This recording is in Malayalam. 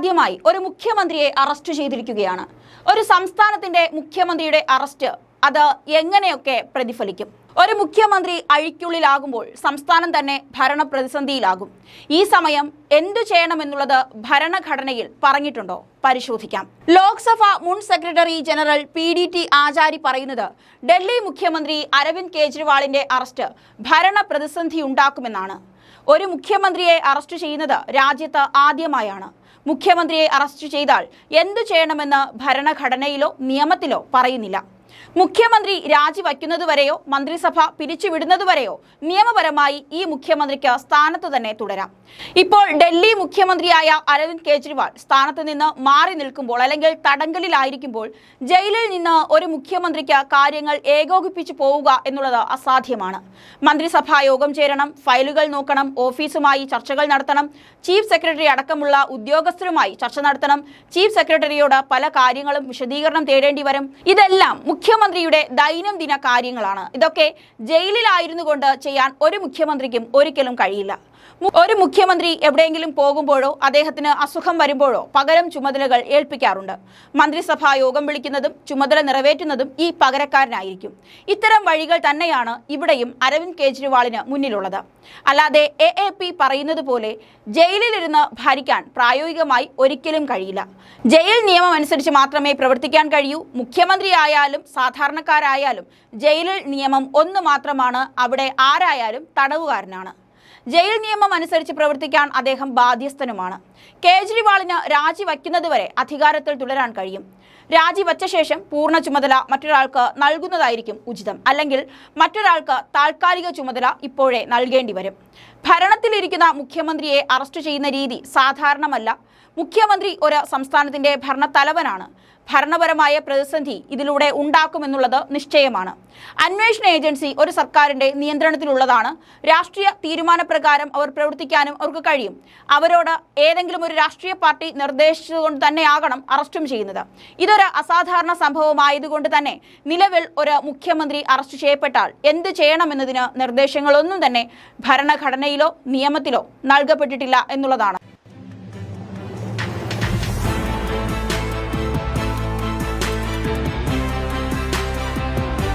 ആദ്യമായി ഒരു മുഖ്യമന്ത്രിയെ അറസ്റ്റ് ചെയ്തിരിക്കുകയാണ്. ഒരു സംസ്ഥാനത്തിന്റെ മുഖ്യമന്ത്രിയുടെ അറസ്റ്റ് അത് എങ്ങനെയൊക്കെ പ്രതിഫലിക്കും? ഒരു മുഖ്യമന്ത്രി അഴിക്കുള്ളിലാകുമ്പോൾ സംസ്ഥാനം തന്നെ ഭരണ പ്രതിസന്ധിയിലാകും ഈ സമയം എന്തു ചെയ്യണമെന്നുള്ളത് ഭരണഘടനയിൽ പറഞ്ഞിട്ടുണ്ടോ? പരിശോധിക്കാം. ലോക്സഭ മുൻ secretary general P D T Achari പറയുന്നത് ഡൽഹി മുഖ്യമന്ത്രി അരവിന്ദ് കെജ്രിവാളിന്റെ അറസ്റ്റ് ഭരണ പ്രതിസന്ധി ഉണ്ടാക്കുമെന്നാണ്. ഒരു മുഖ്യമന്ത്രിയെ അറസ്റ്റ് ചെയ്യുന്നത് രാജ്യത്ത് ആദ്യമായാണ്. മുഖ്യമന്ത്രിയെ അറസ്റ്റ് ചെയ്താൽ എന്തു ചെയ്യണമെന്ന് ഭരണഘടനയിലോ നിയമത്തിലോ പറയുന്നില്ല. മുഖ്യമന്ത്രി രാജിവയ്ക്കുന്നതുവരെയോ മന്ത്രിസഭ പിരിച്ചുവിടുന്നതുവരെയോ നിയമപരമായി ഈ മുഖ്യമന്ത്രിക്ക് സ്ഥാനത്ത് തന്നെ തുടരാം. ഇപ്പോൾ ഡൽഹി മുഖ്യമന്ത്രിയായ അരവിന്ദ് കെജ്രിവാൾ സ്ഥാനത്ത് നിന്ന് മാറി നിൽക്കുമ്പോൾ അല്ലെങ്കിൽ തടങ്കലിലായിരിക്കുമ്പോൾ ജയിലിൽ നിന്ന് ഒരു മുഖ്യമന്ത്രിക്ക് കാര്യങ്ങൾ ഏകോപിപ്പിച്ചു പോവുക എന്നുള്ളത് അസാധ്യമാണ്. മന്ത്രിസഭാ യോഗം ചേരണം ഫയലുകൾ നോക്കണം ഓഫീസുമായി ചർച്ചകൾ നടത്തണം ചീഫ് സെക്രട്ടറി അടക്കമുള്ള ഉദ്യോഗസ്ഥരുമായി ചർച്ച നടത്തണം ചീഫ് സെക്രട്ടറിയോട് പല കാര്യങ്ങളും വിശദീകരണം തേടേണ്ടി വരും. ഇതെല്ലാം മുഖ്യമന്ത്രിയുടെ ദൈനംദിന കാര്യങ്ങളാണ്. ഇതൊക്കെ ജയിലിലായിരുന്നു കൊണ്ട് ചെയ്യാൻ ഒരു മുഖ്യമന്ത്രിക്കും ഒരിക്കലും കഴിയില്ല. ഒരു മുഖ്യമന്ത്രി എവിടെയെങ്കിലും പോകുമ്പോഴോ അദ്ദേഹത്തിന് അസുഖം വരുമ്പോഴോ പകരം ചുമതലകൾ ഏൽപ്പിക്കാറുണ്ട്. മന്ത്രിസഭാ യോഗം വിളിക്കുന്നതും ചുമതല നിറവേറ്റുന്നതും ഈ പകരക്കാരനായിരിക്കും. ഇത്തരം വഴികൾ തന്നെയാണ് ഇവിടെയും അരവിന്ദ് കെജ്രിവാളിന് മുന്നിലുള്ളത്. അല്ലാതെ എ എ പി പറയുന്നത് പോലെ ജയിലിലിരുന്ന് ഭരിക്കാൻ പ്രായോഗികമായി ഒരിക്കലും കഴിയില്ല. ജയിൽ നിയമം അനുസരിച്ച് മാത്രമേ പ്രവർത്തിക്കാൻ കഴിയൂ. മുഖ്യമന്ത്രിയായാലും സാധാരണക്കാരായാലും ജയിലിൽ നിയമം ഒന്ന് മാത്രമാണ് അവിടെ ആരായാലും തടവുകാരനാണ്. ജയിൽ നിയമം അനുസരിച്ച് പ്രവർത്തിക്കാൻ അദ്ദേഹം ബാധ്യസ്ഥനുമാണ്. കേജ്രിവാളിന് രാജിവയ്ക്കുന്നതുവരെ അധികാരത്തിൽ തുടരാൻ കഴിയും. രാജിവച്ച ശേഷം പൂർണ ചുമതല മറ്റൊരാൾക്ക് നൽകുന്നതായിരിക്കും ഉചിതം. അല്ലെങ്കിൽ മറ്റൊരാൾക്ക് താൽക്കാലിക ചുമതല ഇപ്പോഴേ നൽകേണ്ടി വരും. ഭരണത്തിലിരിക്കുന്ന മുഖ്യമന്ത്രിയെ അറസ്റ്റ് ചെയ്യുന്ന രീതി സാധാരണമല്ല. മുഖ്യമന്ത്രി ഒരു സംസ്ഥാനത്തിന്റെ ഭരണത്തലവനാണ്. ഭരണപരമായ പ്രതിസന്ധി ഇതിലൂടെ ഉണ്ടാക്കുമെന്നുള്ളത് നിശ്ചയമാണ്. അന്വേഷണ ഏജൻസി ഒരു സർക്കാരിന്റെ നിയന്ത്രണത്തിലുള്ളതാണ്. രാഷ്ട്രീയ തീരുമാനപ്രകാരം അവർ പ്രവർത്തിക്കാനും അവർക്ക് കഴിയും. അവരോട് ഏതെങ്കിലും ഒരു രാഷ്ട്രീയ പാർട്ടി നിർദ്ദേശിച്ചുകൊണ്ട് തന്നെയാകണം അറസ്റ്റും ചെയ്യുന്നത്. ഇതൊരു അസാധാരണ സംഭവമായതുകൊണ്ട് തന്നെ നിലവിൽ ഒരു മുഖ്യമന്ത്രി അറസ്റ്റ് ചെയ്യപ്പെട്ടാൽ എന്ത് ചെയ്യണമെന്നതിന് നിർദ്ദേശങ്ങളൊന്നും തന്നെ ഭരണഘടനയിലോ നിയമത്തിലോ നൽകപ്പെട്ടിട്ടില്ല എന്നുള്ളതാണ്.